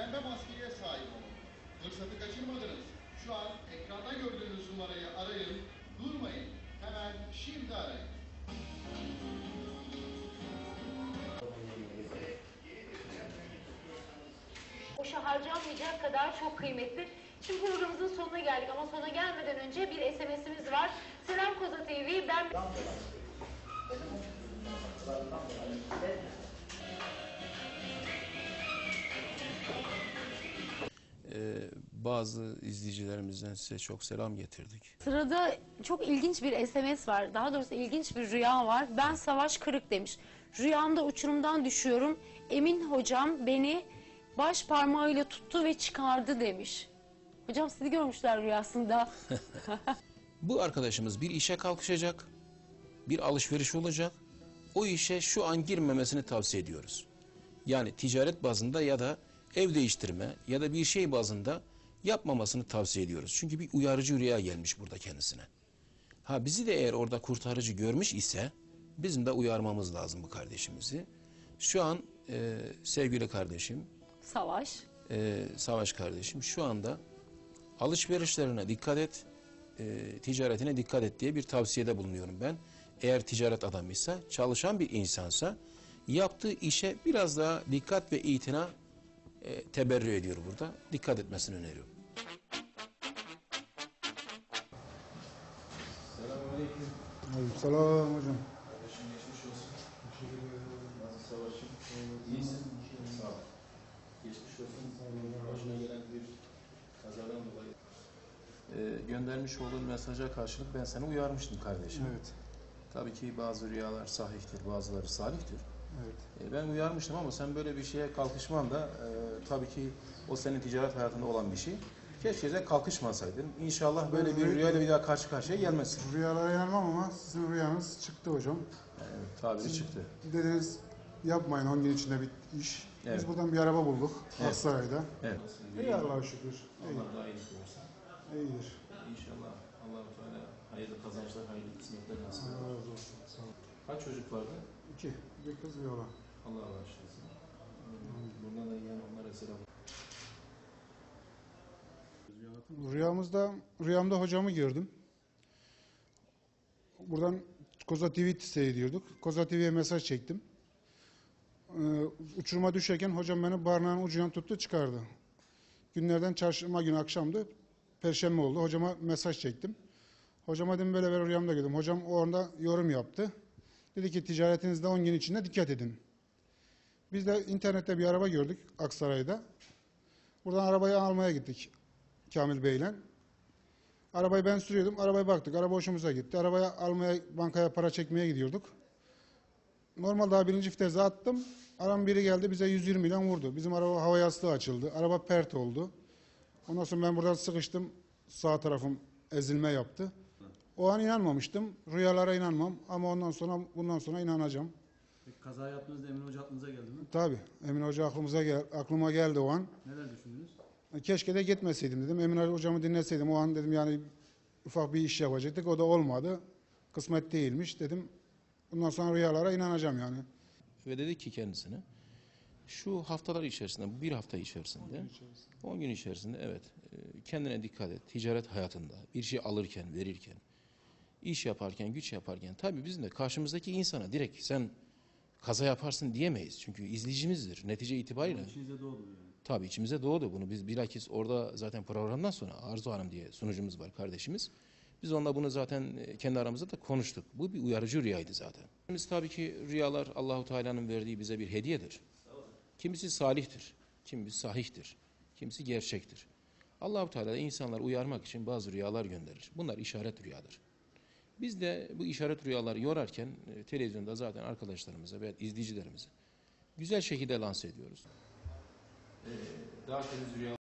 pembe maskeye sahip olun. Fırsatı kaçırmadınız. Şu an ekranda gördüğünüz numarayı arayın. Durmayın. Hemen şimdi arayın. boşa harcanmayacak kadar çok kıymetli. Şimdi programımızın sonuna geldik ama sona gelmeden önce bir SMS'imiz var. Selam Koza TV, ben... bazı izleyicilerimizden size çok selam getirdik. Sırada çok ilginç bir SMS var. Daha doğrusu ilginç bir rüya var. Ben Savaş Kırık demiş. Rüyamda uçurumdan düşüyorum. Emin hocam beni baş parmağıyla tuttu ve çıkardı demiş. Hocam sizi görmüşler rüyasında. Bu arkadaşımız bir işe kalkışacak, bir alışveriş olacak. O işe şu an girmemesini tavsiye ediyoruz. Yani ticaret bazında ya da ev değiştirme ya da bir şey bazında yapmamasını tavsiye ediyoruz. Çünkü bir uyarıcı rüya gelmiş burada kendisine. Ha bizi de eğer orada kurtarıcı görmüş ise bizim de uyarmamız lazım bu kardeşimizi. Şu an e, sevgili kardeşim, Savaş. e, Savaş kardeşim şu anda alışverişlerine dikkat et, e, ticaretine dikkat et diye bir tavsiyede bulunuyorum ben. Eğer ticaret adamıysa, çalışan bir insansa yaptığı işe biraz daha dikkat ve itina e, teberrü ediyor burada. Dikkat etmesini öneriyorum. Selam hocam. İyisin. Sağ ol. Geçmiş olsun. Başına gelen bir kazadan dolayı. Ee, göndermiş olduğun mesaja karşılık ben seni uyarmıştım kardeşim. Evet. Tabii ki bazı rüyalar sahihtir, bazıları salihtir. Evet. Ee, ben uyarmıştım ama sen böyle bir şeye kalkışman da e, tabii ki o senin ticaret hayatında olan bir şey. Keşke de kalkışmasaydın. İnşallah böyle bir rüyayla bir daha karşı karşıya gelmezsin. Rüyalara inanmam ama sizin rüyanız çıktı hocam. Evet, tabiri çıktı. Dediniz yapmayın 10 gün içinde bir iş. Evet. Biz buradan bir araba bulduk Evet. Aksaray'da. Evet. İyi Allah'a şükür. İyi, Allah daha iyilik versin. iyidir. İnşallah allah Teala hayırlı kazançlar, hayırlı kısmetler nasip eder. Allah razı olsun. Sağ olun. Kaç çocuk vardı? İki. Bir kız bir oğlan. Allah bağışlasın. Buradan da yiyen onlara selam. Rüyamızda, rüyamda hocamı gördüm. Buradan Koza TV seyrediyorduk. Koza TV'ye mesaj çektim. Ee, uçuruma düşerken hocam beni barnağın ucundan tuttu çıkardı. Günlerden çarşamba günü akşamdı. Perşembe oldu. Hocama mesaj çektim. Hocama dedim böyle böyle rüyamda gördüm. Hocam o anda yorum yaptı. Dedi ki ticaretinizde 10 gün içinde dikkat edin. Biz de internette bir araba gördük Aksaray'da. Buradan arabayı almaya gittik Kamil Bey'le. Arabayı ben sürüyordum. Arabaya baktık. Araba hoşumuza gitti. Arabaya almaya, bankaya para çekmeye gidiyorduk. Normal daha birinci vitese attım. Aram biri geldi bize 120 milyon vurdu. Bizim araba hava yastığı açıldı. Araba pert oldu. Ondan sonra ben buradan sıkıştım. Sağ tarafım ezilme yaptı. O an inanmamıştım. Rüyalara inanmam. Ama ondan sonra bundan sonra inanacağım. Peki kaza yaptığınızda Emin Hoca aklınıza geldi mi? Tabii. Emin Hoca aklımıza gel aklıma geldi o an. Neler düşündünüz? Keşke de gitmeseydim dedim. Emin Ali hocamı dinleseydim. O an dedim yani ufak bir iş yapacaktık. O da olmadı. Kısmet değilmiş dedim. Bundan sonra rüyalara inanacağım yani. Ve dedi ki kendisine şu haftalar içerisinde, bu bir hafta içerisinde, 10 gün içerisinde evet e, kendine dikkat et. Ticaret hayatında bir şey alırken, verirken, iş yaparken, güç yaparken tabii bizim de karşımızdaki insana direkt sen kaza yaparsın diyemeyiz. Çünkü izleyicimizdir netice itibariyle. İçinize doğdu yani. Tabii içimize doğdu bunu. Biz bilakis orada zaten programdan sonra Arzu Hanım diye sunucumuz var kardeşimiz. Biz onunla bunu zaten e, kendi aramızda da konuştuk. Bu bir uyarıcı rüyaydı zaten. Biz tabii ki rüyalar Allahu Teala'nın verdiği bize bir hediyedir. Kimisi salihtir, kimisi sahihtir, kimisi gerçektir. Allahu Teala insanları uyarmak için bazı rüyalar gönderir. Bunlar işaret rüyadır. Biz de bu işaret rüyaları yorarken e, televizyonda zaten arkadaşlarımıza ve izleyicilerimize güzel şekilde lanse ediyoruz. Daha temiz rüyalar